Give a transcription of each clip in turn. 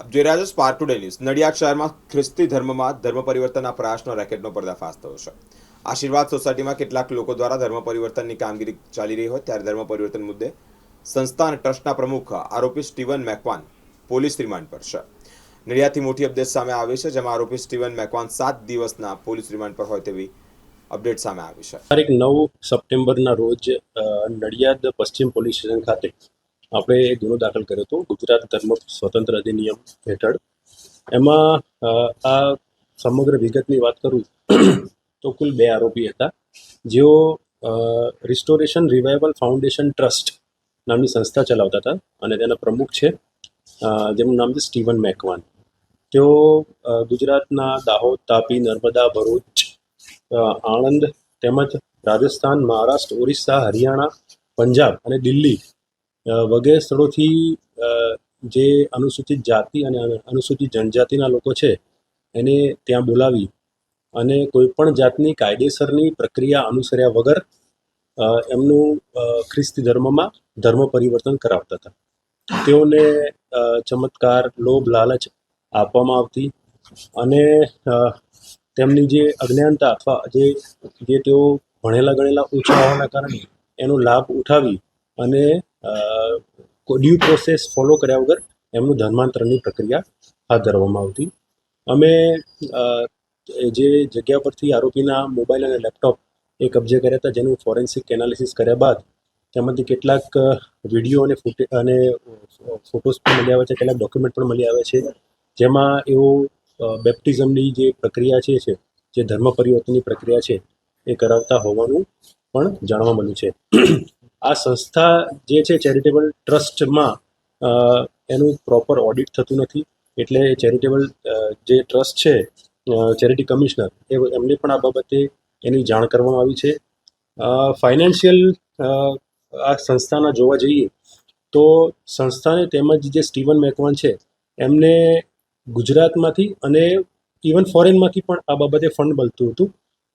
રહ્યા spark today news. Nadiad શહેરમાં ખ્રિસ્તી ધર્મમાં ધર્મ પરિવર્તનના પ્રયાસનો રેકેટનો પર્દાફાશ થયો છે. આશીર્વાદ સોસાયટીમાં કેટલાક લોકો દ્વારા ધર્મ પરિવર્તનની કામગીરી ચાલી રહી હોય ત્યારે ધર્મ પરિવર્તન મુદ્દે સંસ્થા અને ટ્રસ્ટના પ્રમુખ આરોપી સ્ટીવન મેકવાન પોલીસ રિમાન્ડ પર છે. નડિયાદથી મોટી અપડેટ સામે આવી છે, જેમાં આરોપી સ્ટીવન મેકવાન સાત દિવસના પોલીસ રિમાન્ડ પર હોય તેવી અપડેટ સામે આવી છે. તારીખ નવ સપ્ટેમ્બરના રોજ નડિયાદ પશ્ચિમ પોલીસ સ્ટેશન ખાતે આપણે એ ગુનો દાખલ કર્યો હતો. ગુજરાત ધર્મ સ્વતંત્ર અધિનિયમ હેઠળ. એમાં આ સમગ્ર વિગતની વાત કરું તો કુલ બે આરોપી હતા. જેઓ રિસ્ટોરેશન રિવાઇવલ ફાઉન્ડેશન ટ્રસ્ટ નામની સંસ્થા ચલાવતા હતા અને તેના પ્રમુખ છે જેનું નામ છે સ્ટીવન મેકવાન. તેઓ ગુજરાતના દાહોદ, તાપી, નર્મદા, ભરૂચ આણંદ તેમજ રાજસ્થાન, મહારાષ્ટ્ર, ઓરિસ્સા, હરિયાણા, પંજાબ અને દિલ્હી વગેરે સ્થળોથી જે અનુસૂચિત જાતિ અને અનુસૂચિત જનજાતિના લોકો છે, એને ત્યાં બોલાવી અને કોઈ પણ જાતની કાયદેસરની પ્રક્રિયા અનુસર્યા વગર એમનું ખ્રિસ્તી ધર્મમાં ધર્મ પરિવર્તન કરાવતા હતા. તેઓને ચમત્કાર, લોભ, લાલચ આપવામાં આવતી અને તેમની જે અજ્ઞાનતા અથવા જે જે તેઓ ભણેલા ગણેલા ઓછા હોવાના કારણે એનો લાભ ઉઠાવી અને ડ્યુ પ્રોસેસ ફોલો કર્યા વગર એમનું ધર્માંતરણની પ્રક્રિયા હાથ ધરવામાં આવતી. અમે જે જગ્યા પરથી આરોપીના મોબાઈલ અને લેપટોપ એ કબજે કર્યા હતા, જેનું ફોરેન્સિક એનાલિસિસ કર્યા બાદ તેમાંથી કેટલાક વીડિયો અને ફૂટે, અને ફોટોસ પણ મળી આવે છે, કેટલાક ડોક્યુમેન્ટ પણ મળી આવે છે. જેમાં એવો બેપ્ટિઝમની જે પ્રક્રિયા છે છે, જે ધર્મ પરિવર્તનની પ્રક્રિયા છે, એ કરાવતા હોવાનું પણ જાણવા મળ્યું છે. આ સંસ્થા જે છે ચેરિટેબલ ટ્રસ્ટમાં એનું પ્રોપર ઓડિટ થતું નથી. એટલે ચેરિટેબલ જે ટ્રસ્ટ છે ચેરિટી કમિશનર, એ એમને પણ આ બાબતે એની જાણ કરવામાં આવી છે. ફાઇનાન્શિયલ આ સંસ્થાના જોવા જઈએ તો સંસ્થાને તેમજ જે સ્ટીવન મેકવાન છે, એમને ગુજરાતમાંથી અને ઇવન ફોરેનમાંથી પણ આ બાબતે ફંડ મળતું હતું.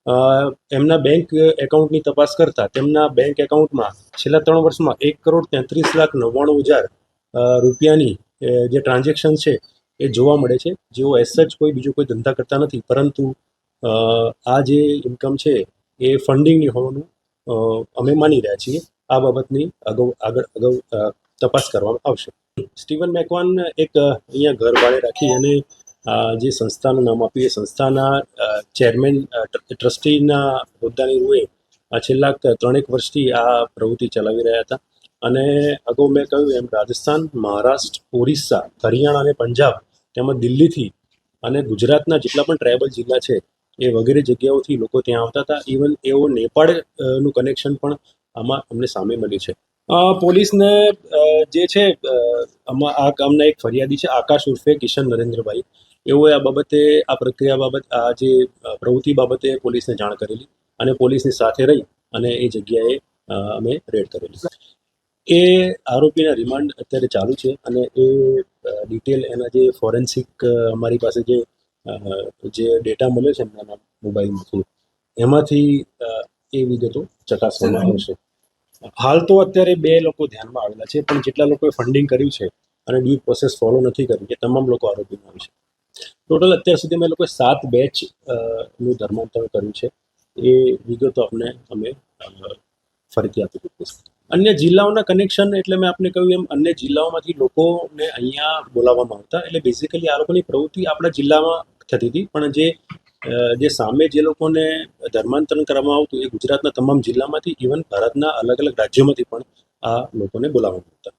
એમના બેંક એકાઉન્ટની તપાસ કરતા તેમના બેંક એકાઉન્ટમાં છેલ્લા ત્રણ વર્ષમાં એક કરોડ તેત્રીસ લાખ નવ્વાણું હજાર રૂપિયાની જે ટ્રાન્ઝેક્શન છે એ જોવા મળે છે. જેઓ એસ સચ કોઈ બીજો કોઈ ધંધા કરતા નથી. પરંતુ આ જે ઇન્કમ છે એ ફંડિંગની હોવાનું અમે માની રહ્યા છીએ. આ બાબતની અગાઉ, આગળ, અગાઉ તપાસ કરવામાં આવશે. સ્ટીવન મેકવાન એક અહીંયા ઘર ભાડે રાખી અને જે સંસ્થાનું નામ આપ્યું એ સંસ્થાના ચેરમેન ટ્રસ્ટીના હોદ્દાની રૂએ છેલ્લા ત્રણેક વર્ષથી આ પ્રવૃત્તિ ચલાવી રહ્યા હતા. અને અગાઉ મેં કહ્યું એમ, રાજસ્થાન, મહારાષ્ટ્ર, ઓરિસ્સા, હરિયાણા અને પંજાબ તેમજ દિલ્હીથી અને ગુજરાતના જેટલા પણ ટ્રાયબલ જિલ્લા છે એ વગેરે જગ્યાઓથી લોકો ત્યાં આવતા હતા. ઇવન એવો નેપાળનું કનેક્શન પણ આમાં અમને સામે મળ્યું છે. પોલીસને જે છે આમાં આ કામના એક ફરિયાદી છે, આકાશ ઉર્ફે કિશન નરેન્દ્રભાઈ. એઓએ આ બાબતે, આ પ્રક્રિયા બાબત, આ જે પ્રવૃત્તિ બાબતે પોલીસને જાણ કરેલી અને પોલીસની સાથે રહી અને એ જગ્યાએ અમે રેડ કરેલી. એ આરોપીના રિમાન્ડ અત્યારે ચાલુ છે અને એ ડિટેલ એના જે ફોરેન્સિક અમારી પાસે જે જે ડેટા મળ્યો છે એમના મોબાઈલમાંથી, એમાંથી એ વિગતો ચકાસવામાં આવશે હાલ તો અત્યારે બે લોકો ધ્યાનમાં આવેલા છે, પણ જેટલા લોકોએ ફંડિંગ કર્યું છે અને ડ્યુ પ્રોસેસ ફોલો નથી કરી એ તમામ લોકો આરોપીમાં છે. ટોટલ અત્યાર સુધી અમે લોકોએ સાત બેચનું ધર્માંતરણ કર્યું છે. એ વિગતો આપણે અમે ફરીથી આપી દીધી અન્ય જિલ્લાઓના કનેક્શન એટલે મેં આપને કહ્યું એમ, અન્ય જિલ્લાઓમાંથી લોકોને અહીંયા બોલાવવામાં આવતા. એટલે બેઝિકલી આ લોકોની પ્રવૃત્તિ આપણા જિલ્લામાં થતી હતી. પણ જે જે સામે જે લોકોને ધર્માંતરણ કરવામાં આવતું એ ગુજરાતના તમામ જિલ્લામાંથી ઇવન ભારતના અલગ અલગ રાજ્યોમાંથી પણ આ લોકોને બોલાવવામાં આવતા.